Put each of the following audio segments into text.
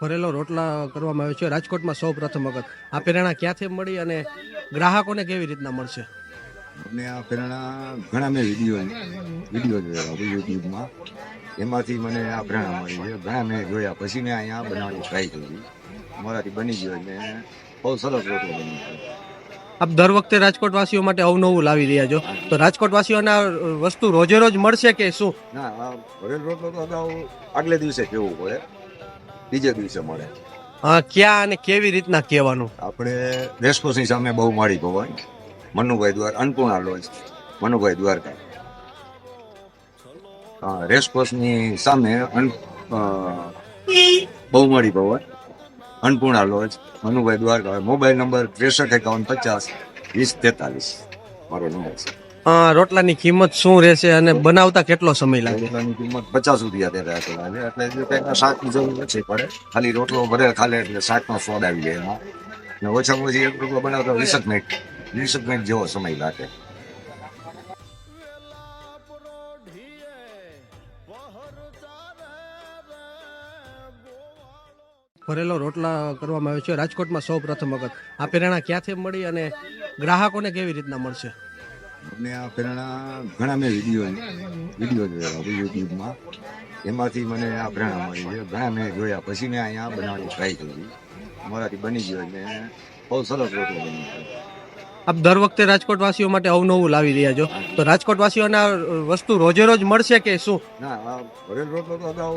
ભરેલો રોટલા કરવામાં આવે છે. રાજકોટમાં સૌ પ્રથમ વખત. આ પ્રેરણા ક્યાંથી મળી અને ગ્રાહકોને કેવી રીતના મળશે? અમને આ પ્રેરણા ઘણા મેં વીડિયો વીડિયો જોયા યુટ્યુબમાં. એમાંથી મને આ પ્રેરણા મળી છે. ઘણા મેં જોયા. પછી મેં અહીંયા બનાવવાની ટ્રાય કરી. મારાથી બની ગયો એટલે બહુ સરસ રોટલો બની ગયો આપ દર વખતે રાજકોટ વાસીઓ માટે અવનવું લાવી રહ્યા છો. તો રાજકોટ વાસીઓને વસ્તુ રોજે રોજ મળશે કે શું? ના રોટલો તો અગાઉ આગલે દિવસે કેવું પડે. બીજે દિવસે મળે. હા ક્યાં અને કેવી રીતના કહેવાનું? આપણે રેસકોર્સની સામે બહુ માળી ભવન મનુભાઈ દ્વાર અન્નપૂર્ણા લોજ મનુભાઈ દ્વારકા. હા રેસકોર્સની સામે બહુ અ, ભવન Annapurna lodge Manubhai Dwarka. Mobile number ત્રેસઠ એકાવન પચાસ વીસ તેતાલીસ. મારો નંબર છે. રોટલાની કિંમત શું રહેશે અને બનાવતા કેટલો સમય લાગે? રોટલાની કિંમત પચાસ રૂપિયા દે રહ્યા છે એટલે કંઈક શાકની જરૂર નથી પડે. ખાલી રોટલો ભરે ખાલે એટલે શાકનો સ્વાદ આવી જાય એમાં. ને ઓછામાં ઓછી એક રોટલો બનાવતા વીસ જ મિનિટ વીસ જ મિનિટ જેવો સમય લાગે. ભરેલો રોટલા કરવામાં આવે છે. રાજકોટમાં સૌ પ્રથમ વખત. આ પ્રેરણા ક્યાંથી મળી અને ગ્રાહકોને કેવી રીતના મળશે? અમને આ પ્રેરણા ઘણા મેં વીડિયો વીડિયો જોયા યુટ્યુબમાં. એમાંથી મને આ પ્રેરણા મળી છે. ઘણા મેં જોયા. પછી મેં અહીંયા બનાવવાની ટ્રાય કરી. અમારાથી બની ગયો એટલે બહુ સરસ રોટલો બની ગયો આપ દર વખતે રાજકોટ વાસીઓ માટે અવનવું લાવી રહ્યા છો. તો રાજકોટ વાસીઓને વસ્તુ રોજે રોજ મળશે કે શું? ના ભરેલ રોટલો તો અગાઉ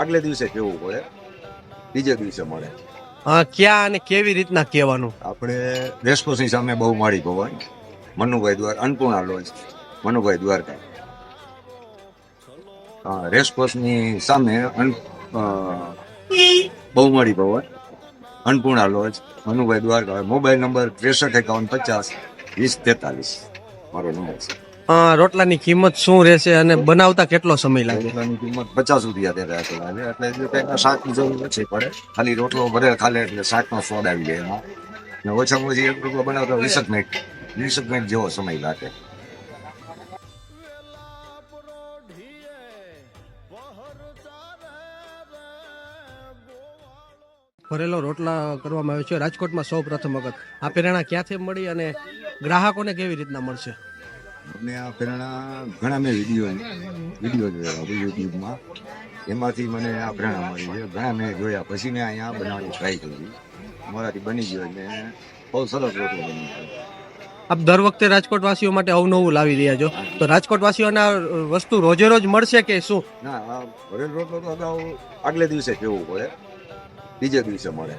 આગલે દિવસે કેવું પડે? બીજે દિવસે મળે. હા ક્યાં અને કેવી રીતના કહેવાનું? આપણે રેસકોર્સની સામે બહુ માળી ભવન મનુભાઈ દ્વાર અન્નપૂર્ણા લોજ મનુભાઈ દ્વારકા. હા રેસકોર્સની સામે બહુમાળી ભવન Annapurna lodge Manubhai Dwarka mobile number ત્રેસઠ એકાવન પચાસ વીસ તેતાલીસ. મારો નંબર છે. રોટલાની કિંમત શું રહેશે અને બનાવતા કેટલો સમય લાગે? રોટલાની કિંમત પચાસ રૂપિયા છે લાગે. એટલે જો કંઈક શાકની જરૂર નથી પડે. ખાલી રોટલો ભરે ખાલે એટલે શાકનો સ્વાદ આવી જાય એમાં. ને ઓછામાં ઓછી એક રોટલો બનાવતા વીસ જ મિનિટ વીસ જેવો સમય લાગે. ભરેલો રોટલા કરવામાં આવે છે. રાજકોટમાં સૌ પ્રથમ વખત. આ પ્રેરણા ક્યાંથી મળી અને ગ્રાહકોને કેવી રીતના મળશે? અમને આ પ્રેરણા ઘણા મેં વીડિયો વીડિયો જોયા યુટ્યુબમાં. એમાંથી મને આ પ્રેરણા મળી છે. ઘણા મેં જોયા. પછી મેં અહીંયા બનાવવાની ટ્રાય કરી. મારાથી બની ગયો. અને બહુ સરસ રોટલો બની ગયો આપ દર વખતે રાજકોટવાસીઓ માટે અવનવું લાવી રહ્યા છો. તો રાજકોટવાસીઓને આ વસ્તુ રોજે રોજ મળશે કે શું? ના ભરેલ રોટલો તો અગાઉ આગલે દિવસે કેવું પડે? બીજે દિવસે મળે.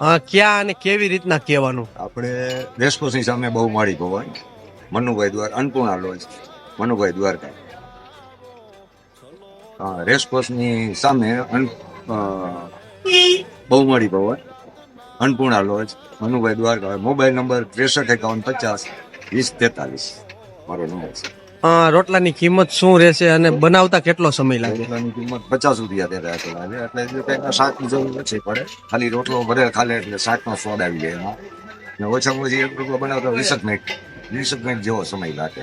હા ક્યાં અને કેવી રીતના કહેવાનું? આપણે રેસકોર્સની સામે બહુ માળી ભવન. મનુભાઈ દ્વાર અન્નપૂર્ણા લોજ. મનુભાઈ દ્વારકા. હા રેસકોર્સની સામે બહુ માળી ભવન. Annapurna lodge Manubhai Dwarka mobile number ત્રેસઠ એકાવન પચાસ વીસ તેતાલીસ. મારો નંબર છે. રોટલાની કિંમત શું રહેશે અને બનાવતા કેટલો સમય લાગે? રોટલાની કિંમત પચાસ રૂપિયા દે રહ્યા છે એટલે જો કંઈક શાકની જરૂર નથી પડે. ખાલી રોટલો ભરે ખાલે એટલે શાકનો સ્વાદ આવી જાય એમાં. ઓછામાં ઓછી એક રૂપિયા બનાવતા વીસ જ મિનિટ વીસ મિનિટ જેવો સમય લાગે.